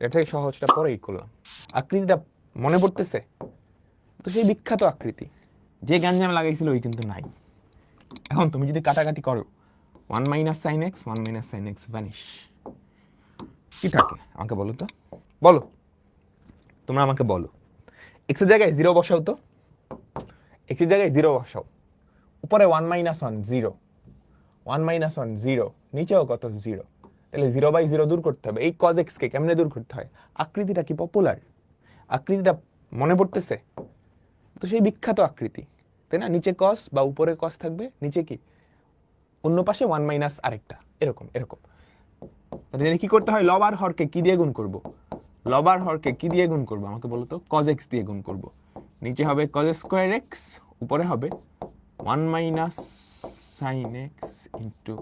এর থেকে সহজটা পরেই করলাম আকৃতিটা মনে পড়তেছে? তো সেই বিখ্যাত আকৃতি। যে গ্যাঞ্জাম লাগাইছিল, ওই কিন্তু নাই। এখন তুমি যদি কাটাকাটি করো one minus sine x one minus sine x vanish কি থাকে? আমাকে বলো তো। বলো। তোমরা আমাকে বলো। এক্সের জায়গায় জিরো বসাও তো। এক্সের জায়গায় জিরো বসাও। উপরে one minus one zero one minus one zero নিচেও কত? জিরো তাহলে জিরো বাই জিরো দূর করতে হবে। এই কজ এক্সকে কেমনে দূর করতে হয়? আকৃতিটা কি পপুলার আকৃতিটা মনে পড়তেছে? তো সেই বিখ্যাত আকৃতি, তাই না? নিচে কস বা উপরে কস থাকবে, নিচে কি? অন্য পাশে ওয়ান মাইনাস আরেকটা, এরকম এরকম। তাহলে কি করতে হয়? লবার হরকে কি দিয়ে গুণ করব? লবার হরকে কি দিয়ে গুণ করব? আমাকে বলো তো কজ এক্স দিয়ে গুণ করব। নিচে হবে কজ স্কোয়ার এক্স উপরে হবে one minus sine x into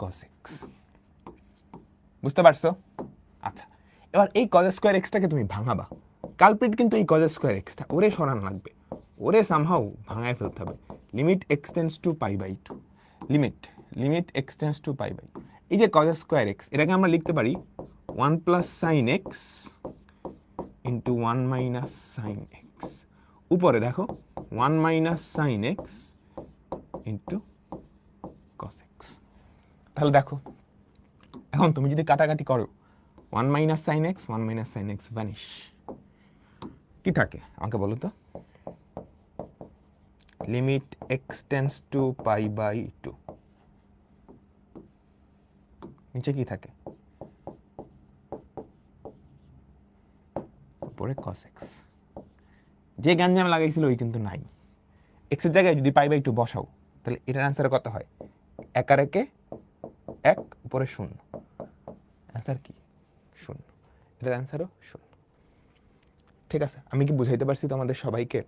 cos x বুঝতে পারছ? আচ্ছা এবার এই কজ স্কোয়ার এক্সটাকে তুমি ভাঙাবা। কালপ্রিট কিন্তু এই কজ স্কোয়ার এক্সটা ওরে সরান লাগবে। ওরে সামহাও ভাঙায় ফেলতে হবে। Limit x tends to pi by two limit limit x tends to pi by এই যে কজ স্কোয়ার এক্স এটাকে আমরা লিখতে পারি one plus sine x into one minus sine x উপরে দেখো one minus sine x into cos x তাহলে দেখো এখন তুমি যদি কাটাকাটি করো one minus sine x one minus sine x vanish কি থাকে? আমাকে বলো তো। Limit x tends to pi by two নিচে কি থাকে? উপরে কস এক্স যে গ্যাঞ্জাম লাগাইছিল ওই কিন্তু নাই। এক্সের জায়গায় যদি পাই বাই টু বসাও, তাহলে এটার অ্যান্সার কত হয়? এক আর একে এক, উপরে শূন্য। অ্যান্সার কি? শূন্য। এটার অ্যান্সারও শূন্য। ঠিক আছে আমি কি বুঝাইতে পারছি তোমাদের সবাইকে?